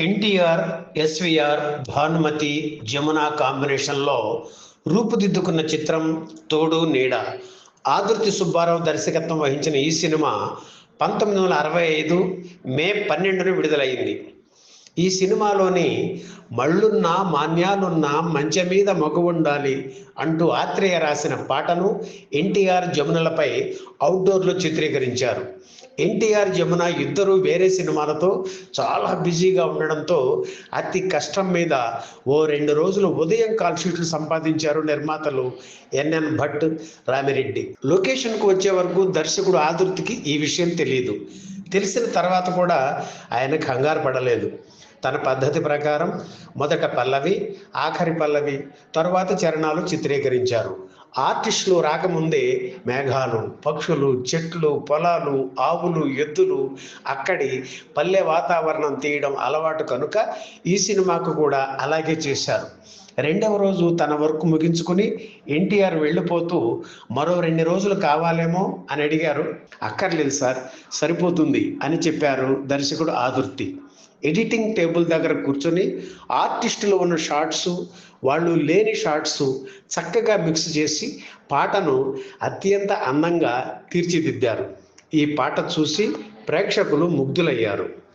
NTR SVR Bhanumathi Jamuna కాంబినేషన్లో రూపుదిద్దుకున్న చిత్రం తోడు నీడ. ఆదుర్తి సుబ్బారావు దర్శకత్వం వహించిన ఈ సినిమా పంతొమ్మిది వందల అరవై ఐదు మే పన్నెండున విడుదలైంది. ఈ సినిమాలోని మళ్ళున్నా మాన్యాలున్నా మంచె మీద మగు ఉండాలి అంటూ ఆత్రేయ రాసిన పాటను ఎన్టీఆర్ జమునలపై అవుట్డోర్లో చిత్రీకరించారు. ఎన్టీఆర్ జమున ఇద్దరు వేరే సినిమాలతో చాలా బిజీగా ఉండడంతో అతి కష్టం మీద ఓ రెండు రోజులు ఉదయం కాల్ షీట్లు సంపాదించారు నిర్మాతలు ఎన్ఎన్ భట్ రామిరెడ్డి. లొకేషన్కు వచ్చే వరకు దర్శకుడు ఆదృతికి ఈ విషయం తెలియదు తెలిసిన తర్వాత కూడా ఆయన కంగారు పడలేదు. తన పద్ధతి ప్రకారం మొదట పల్లవి ఆఖరి పల్లవి తరువాత చరణాలు చిత్రీకరించారు. ఆర్టిస్టులు రాకముందే మేఘాలు పక్షులు చెట్లు పొలాలు ఆవులు ఎద్దులు అక్కడి పల్లె వాతావరణం తీయడం అలవాటు కనుక ఈ సినిమాకు కూడా అలాగే చేశారు. రెండవ రోజు తన వర్క్ ముగించుకుని ఎన్టీఆర్ వెళ్ళిపోతూ మరో రెండు రోజులు కావాలేమో అని అడిగారు. అక్కర్లేదు సార్ సరిపోతుంది అని చెప్పారు దర్శకుడు ఆదుర్తి. ఎడిటింగ్ టేబుల్ దగ్గర కూర్చొని ఆర్టిస్టులు ఉన్న షార్ట్స్ వాళ్ళు లేని షార్ట్స్ చక్కగా మిక్స్ చేసి పాటను అత్యంత అందంగా తీర్చిదిద్దారు. ఈ పాట చూసి ప్రేక్షకులు ముగ్ధులయ్యారు.